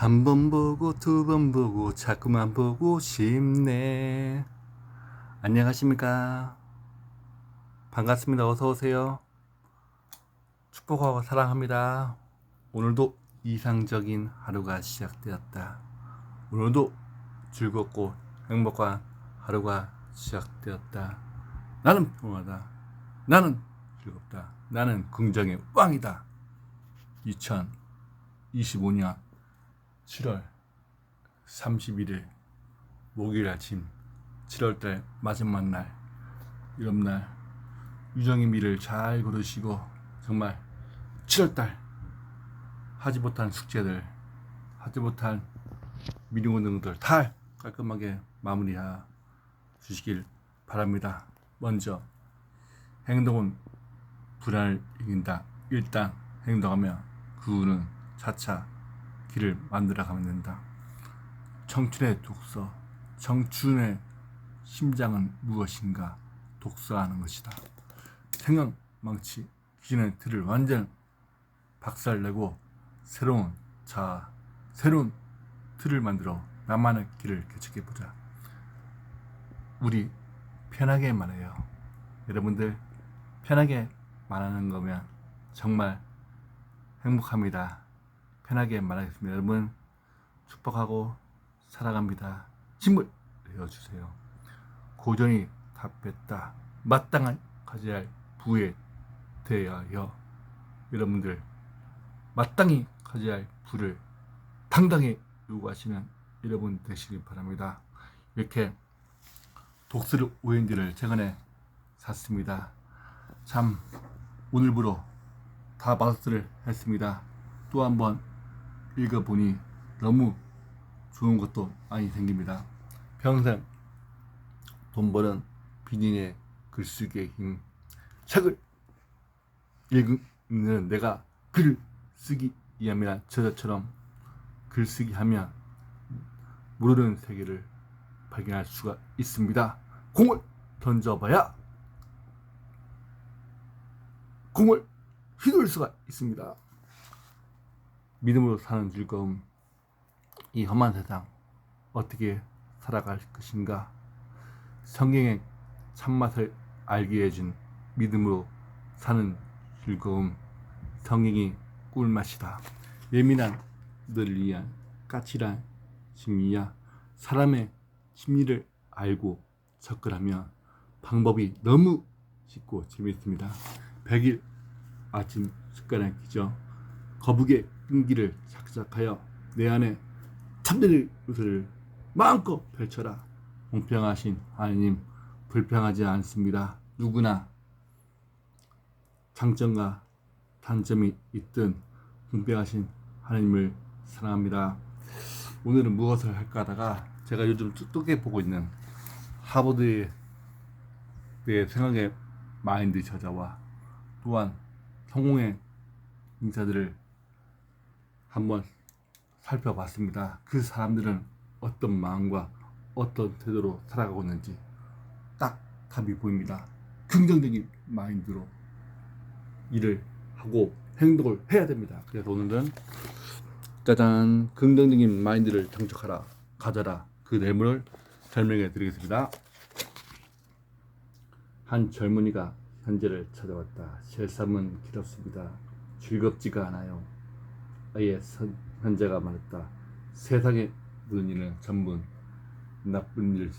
한 번 보고 두 번 보고 자꾸만 보고 싶네. 안녕하십니까. 반갑습니다. 어서 오세요. 축복하고 사랑합니다. 오늘도 이상적인 하루가 시작되었다. 오늘도 즐겁고 행복한 하루가 시작되었다. 나는 평화다. 나는 즐겁다. 나는 긍정의 왕이다. 2025년 7월 31일 목요일 아침 7월달 마지막 날 이런 날 유정의 미를 잘 걸으시고 정말 7월달 하지 못한 숙제들 하지 못한 미루고 등들 다 깔끔하게 마무리하 주시길 바랍니다. 먼저 행동은 불안을 이긴다. 일단 행동하면 그 후는 차차 길을 만들어 가면 된다. 청춘의 독서, 청춘의 심장은 무엇인가 독서하는 것이다. 생각 망치 기존의 틀을 완전 박살내고 새로운 자 새로운 틀을 만들어 나만의 길을 개척해 보자. 우리 편하게 말해요. 여러분들 편하게 말하는 거면 정말 행복합니다. 편하게 말하겠습니다. 여러분 축복하고 살아갑니다. 식물 되어주세요. 고전이 답했다. 마땅한 가져야 할 부에 대하여 여러분들 마땅히 가져야 할 부를 당당히 요구하시는 여러분 되시길 바랍니다. 이렇게 독수리 오행지를 최근에 샀습니다. 참 오늘부로 다 마스터를 했습니다. 또 한번 읽어보니 너무 좋은 것도 많이 생깁니다. 평생 돈 버는 비인의 글쓰기의 힘. 책을 읽는 내가 글 쓰기 위함이란 저자처럼 글쓰기 하면 모르는 세계를 발견할 수가 있습니다. 공을 던져봐야 공을 휘둘 수가 있습니다. 믿음으로 사는 즐거움, 이 험한 세상 어떻게 살아갈 것인가? 성경의 참맛을 알게 해준 믿음으로 사는 즐거움, 성경이 꿀맛이다. 예민한 너를 위한 까칠한 심리야. 사람의 심리를 알고 접근하면 방법이 너무 쉽고 재밌습니다. 100일 아침 습관을 기죠. 거북의 끈기를 작작하여 내 안에 참된 것을 마음껏 펼쳐라. 공평하신 하나님 불평하지 않습니다. 누구나 장점과 단점이 있든 공평하신 하나님을 사랑합니다. 오늘은 무엇을 할까 하다가 제가 요즘 똑똑히 보고 있는 하버드의 내 생각의 마인드 저자와 또한 성공의 인사들을 한번 살펴봤습니다. 그 사람들은 어떤 마음과 어떤 태도로 살아가고 있는지 딱 답이 보입니다. 긍정적인 마인드로 일을 하고 행동을 해야 됩니다. 그래서 오늘은 짜잔 긍정적인 마인드를 장착하라 가져라 그 내용을 설명해 드리겠습니다. 한 젊은이가 현재를 찾아왔다. 실삼은 길었습니다. 즐겁지가 않아요. 아예 선, 현재가 말했다. 세상에 모든 일은 전부 나쁜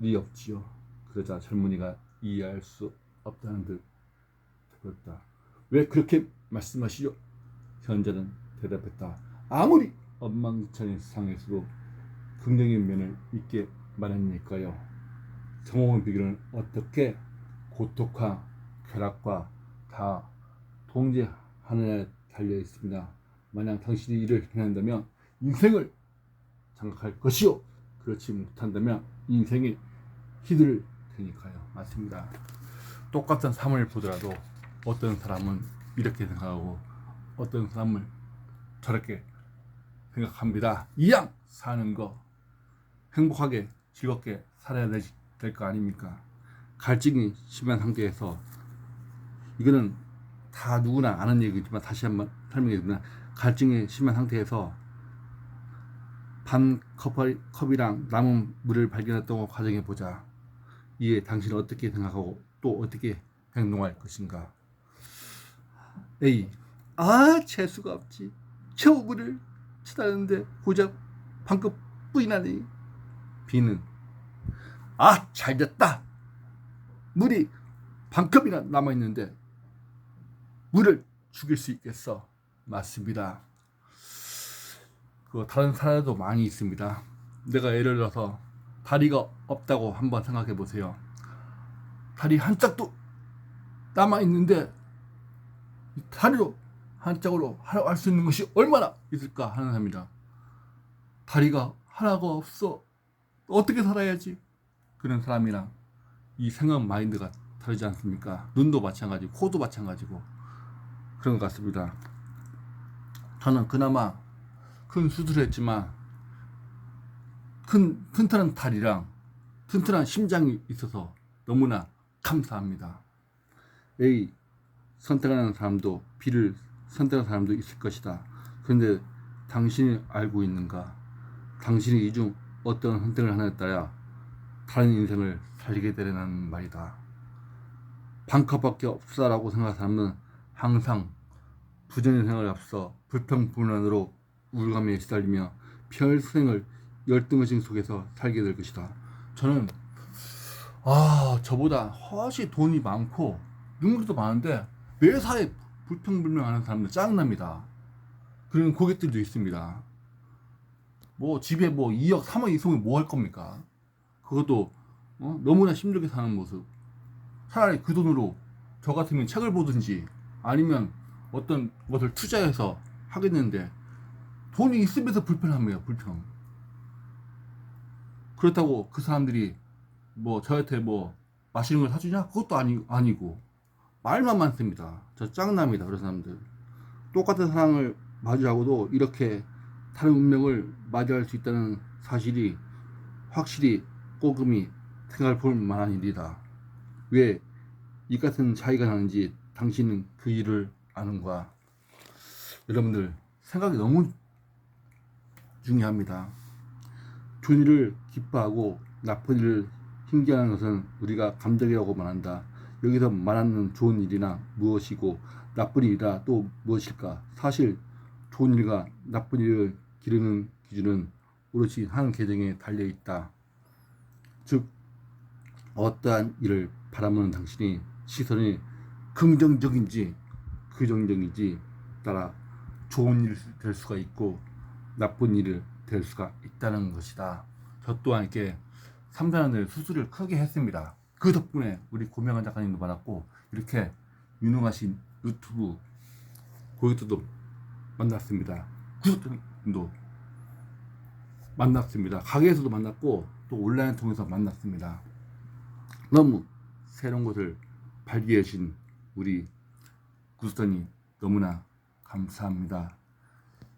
일이 없지요. 그러자 젊은이가 이해할 수 없다는 듯 들었다. 왜 그렇게 말씀하시죠? 현재는 대답했다. 아무리 엉망진창인 세상에서도 긍정의 면을 있게 말합니까요? 성공의 비결은 어떻게 고통과 쾌락과 다 통제하느냐에 달려 있습니다. 만약 당신이 이를 행한다면 인생을 장악할 것이요. 그렇지 못한다면 인생이 휘둘 테니까요. 맞습니다. 똑같은 삶을 보더라도 어떤 사람은 이렇게 생각하고 어떤 사람은 저렇게 생각합니다. 이양 사는 거 행복하게 즐겁게 살아야 될 거 아닙니까? 갈증이 심한 상태에서 이거는 다 누구나 아는 얘기지만 다시 한번 설명해 드리면 갈증이 심한 상태에서 반 컵- 컵이랑 남은 물을 발견했다고 가정해 보자. 이에 당신은 어떻게 생각하고 또 어떻게 행동할 것인가? A. 아 재수가 없지. 겨우 물을 치다는데 고작 반컵 뿌이나니. B는 아 잘됐다. 물이 반컵이나 남아 있는데 물을 죽일 수 있겠어. 맞습니다. 그 다른 사례도 많이 있습니다. 내가 예를 들어서 다리가 없다고 한번 생각해 보세요. 다리 한 짝도 남아 있는데 이 다리로 한 짝으로 할 수 있는 것이 얼마나 있을까 하는 사람이다. 다리가 하나가 없어 어떻게 살아야지? 그런 사람이랑 이 생각 마인드가 다르지 않습니까? 눈도 마찬가지고 코도 마찬가지고 그런 것 같습니다. 저는 그나마 큰 수술을 했지만 큰 튼튼한 다리랑 튼튼한 심장이 있어서 너무나 감사합니다. A 선택하는 사람도 B를 선택하는 사람도 있을 것이다. 그런데 당신이 알고 있는가? 당신이 이 중 어떤 선택을 하느냐에 따라 다른 인생을 살게 되려는 말이다. 반컵밖에 없다라고 생각하는 사람은 항상 생활에 앞서 불평불만으로 우울감에 시달리며 평생을 열등의식 속에서 살게 될 것이다. 저는 아 저보다 훨씬 돈이 많고 능력도 많은데 매사에 불평불명하는 사람들 짜증납니다. 그런 고객들도 있습니다. 뭐 집에 뭐 2억 3억 있으면 뭐할 겁니까? 그것도 어? 너무나 힘들게 사는 모습. 차라리 그 돈으로 저 같으면 책을 보든지 아니면 어떤 것을 투자해서 하겠는데 돈이 있으면서 불편합니다. 불평. 그렇다고 그 사람들이 뭐 저한테 뭐 맛있는 걸 사주냐? 그것도 아니, 아니고 말만 많습니다. 저 짱납니다. 그런 사람들. 똑같은 상황을 마주하고도 이렇게 다른 운명을 맞이할 수 있다는 사실이 확실히 꼬금이 생각해 볼 만한 일이다. 왜 이 같은 차이가 나는지 당신은 그 일을 아는가? 여러분들 생각이 너무 중요합니다. 좋은 일을 기뻐하고 나쁜 일을 힘겨워하는 것은 우리가 감정이라고 말한다. 여기서 말하는 좋은 일이나 무엇이고 나쁜 일이라 또 무엇일까? 사실 좋은 일과 나쁜 일을 기르는 기준은 오롯이 한 계정에 달려 있다. 즉 어떠한 일을 바라보는 당신이 시선이 긍정적인지 부정적인지 따라 좋은 일이 될 수가 있고 나쁜 일이 될 수가 있다는 것이다. 저 또한 이렇게 3, 4년을 수술을 크게 했습니다. 그 덕분에 우리 고명한 작가님도 만났고 이렇게 유능하신 유튜브 고객들도 만났습니다. 구독자님도 만났습니다. 가게에서도 만났고 또 온라인 통해서 만났습니다. 너무 새로운 것을 발견해 주신 우리 구스터님 너무나 감사합니다.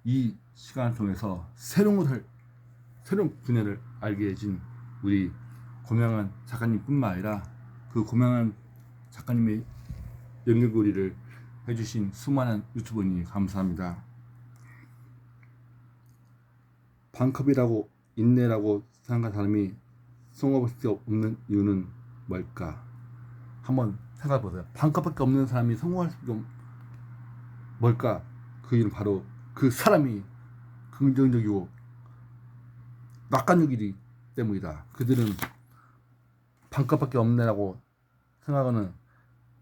이 시간을 통해서 새로운 것을 새로운 분야를 알게 해준 우리 고명한 작가님뿐만 아니라 그 고명한 작가님의 연결고리를 해주신 수많은 유튜버님 감사합니다. 반컵이라고 인내라고 생각한 사람이 성공할 수 없는 이유는 뭘까? 한번 생각해 보세요. 반컵밖에 없는 사람이 성공할 수 없는 뭘까? 그 이유는 바로 그 사람이 긍정적이고 낙관적이기 때문이다. 그들은 반값밖에 없네라고 생각하는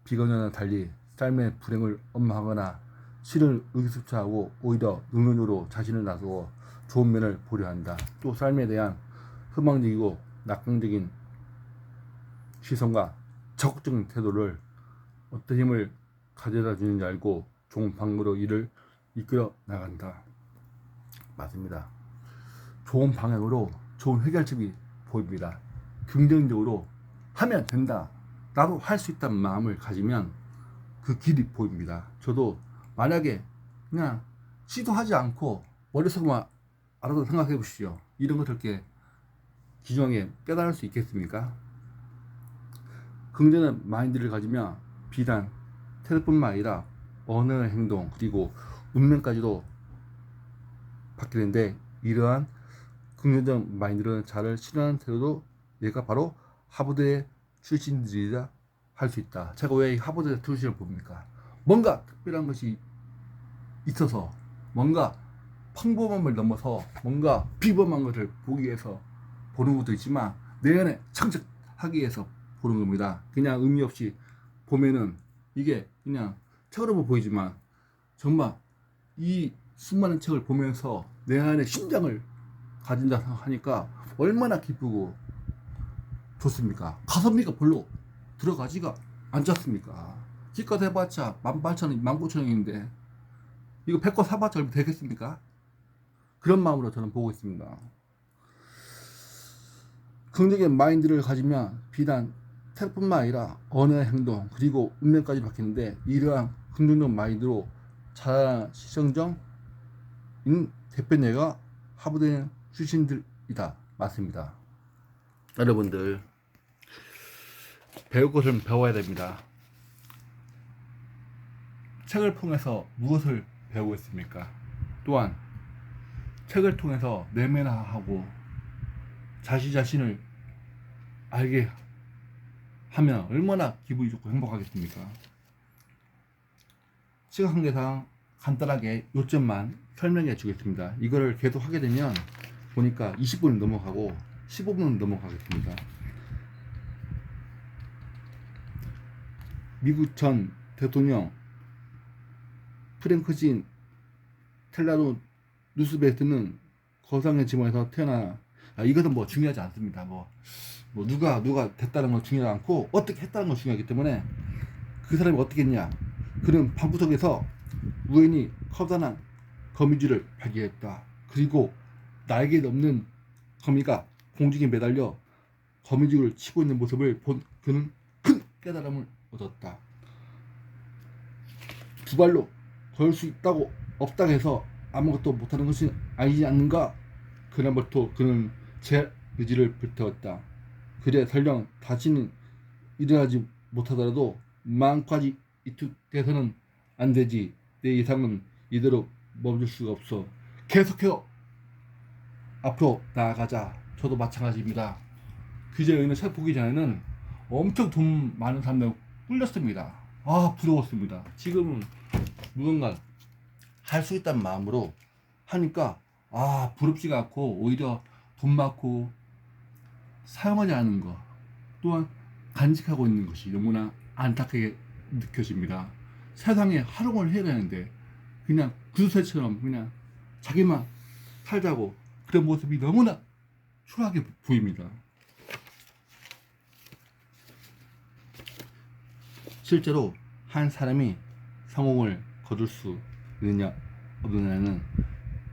비건연과 달리 삶의 불행을 엄하거나 실을 의기소침하고 오히려 능력으로 자신을 나서고 좋은 면을 보려 한다. 또 삶에 대한 희망적이고 낙관적인 시선과 적극적인 태도를 어떤 힘을 가져다 주는지 알고 좋은 방법으로 일을 이끌어 나간다. 맞습니다. 좋은 방향으로 좋은 해결책이 보입니다. 긍정적으로 하면 된다. 나도 할 수 있다는 마음을 가지면 그 길이 보입니다. 저도 만약에 그냥 시도하지 않고 머릿속만 알아서 생각해 보시죠. 이런 이렇게 기중하게 깨달을 수 있겠습니까? 긍정의 마인드를 가지면 비단 태도뿐만 아니라 언어의 행동 그리고 운명까지도 바뀌는데 이러한 긍정적 마인드는 자를 실현하는 태도도 얘가 바로 하버드의 출신들이라 할 수 있다. 제가 왜이 하버드 출신을 봅니까? 뭔가 특별한 것이 있어서 뭔가 평범함을 넘어서 뭔가 비범한 것을 보기 위해서 보는 것도 있지만 내 안에 창작하기 위해서 보는 겁니다. 그냥 의미 없이 보면은 이게 그냥 책으로 보이지만 정말 이 수많은 책을 보면서 내 안에 심장을 가진다 하니까 얼마나 기쁘고 좋습니까? 가성비가 별로 들어가지가 않잖습니까? 기껏 해봤자 18,000원, 19,000원인데 이거 100거 사봤자 얼마 되겠습니까? 그런 마음으로 저는 보고 있습니다. 긍정적인 마인드를 가지면 비단 태뿐만 아니라 언어의 행동 그리고 운명까지 바뀌는데 이러한 긍정적 마인드로 자라난 시성정인 대표내가 하버드 출신들이다 맞습니다. 여러분들 배울 것은 배워야 됩니다. 책을 통해서 무엇을 배우고 있습니까? 또한 책을 통해서 내면화하고 자신 자신을 알게 하면 얼마나 기분이 좋고 행복하겠습니까? 시간 관계상 간단하게 요점만 설명해 주겠습니다. 이거를 계속 하게 되면 보니까 20분 넘어가고 15분 넘어가겠습니다. 미국 전 대통령 프랭크진 텔라로 누스베트는 거상의 집안에서 태어나 아, 이것은 뭐 중요하지 않습니다. 뭐, 뭐 누가 누가 됐다는 건 중요하지 않고 어떻게 했다는 건 중요하기 때문에 그 사람이 어떻게 했냐 그는 방구석에서 우연히 커다란 거미줄을 발견했다. 그리고 날개 없는 거미가 공중에 매달려 거미줄을 치고 있는 모습을 본 그는 큰 깨달음을 얻었다. 두 발로 걸 수 있다고 없다고 해서 아무것도 못하는 것이 아니지 않는가? 그날부터 그는 제 의지를 불태웠다. 그래 설령 다시는 일어나지 못하더라도 마음까지 이투돼서는 안 되지. 내 이상은 이대로 멈출 수가 없어. 계속해요. 앞으로 나아가자. 저도 마찬가지입니다. 그제 여기는 책 보기 전에는 엄청 돈 많은 사람들 꿀렸습니다. 아 부러웠습니다. 지금은 무언가 할 수 있다는 마음으로 하니까 아 부럽지가 않고 오히려 돈 많고 사용하지 않은 거 또한 간직하고 있는 것이 너무나 안타깝게 느껴집니다. 세상에 활용을 해야 되는데 그냥 구두쇠처럼 그냥 자기만 살자고 그런 모습이 너무나 초라하게 보입니다. 실제로 한 사람이 성공을 거둘 수 있느냐 없느냐는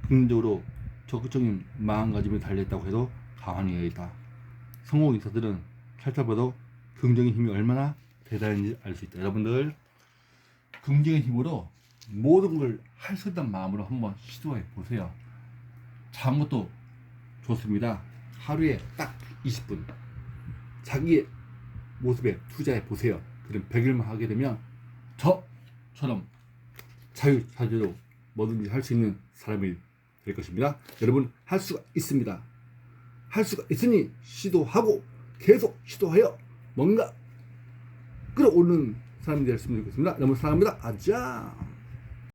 긍정적으로 적극적인 마음가짐을 달렸다고 해도 과언이 아니다. 성공 인사들은 살펴봐도 긍정의 힘이 얼마나 대단한지 알 수 있다. 여러분들 긍정의 힘으로 모든 걸 할 수 있다는 마음으로 한번 시도해 보세요. 것도 좋습니다. 하루에 딱 20분 자기의 모습에 투자해 보세요. 그럼 100일만 하게 되면 저처럼 자유자재로 뭐든지 할 수 있는 사람이 될 것입니다. 여러분 할 수가 있습니다. 할 수가 있으니 시도하고 계속 시도하여 뭔가 끌어오르는 사람이 되었으면 좋겠습니다. 여러분 사랑합니다. 아자.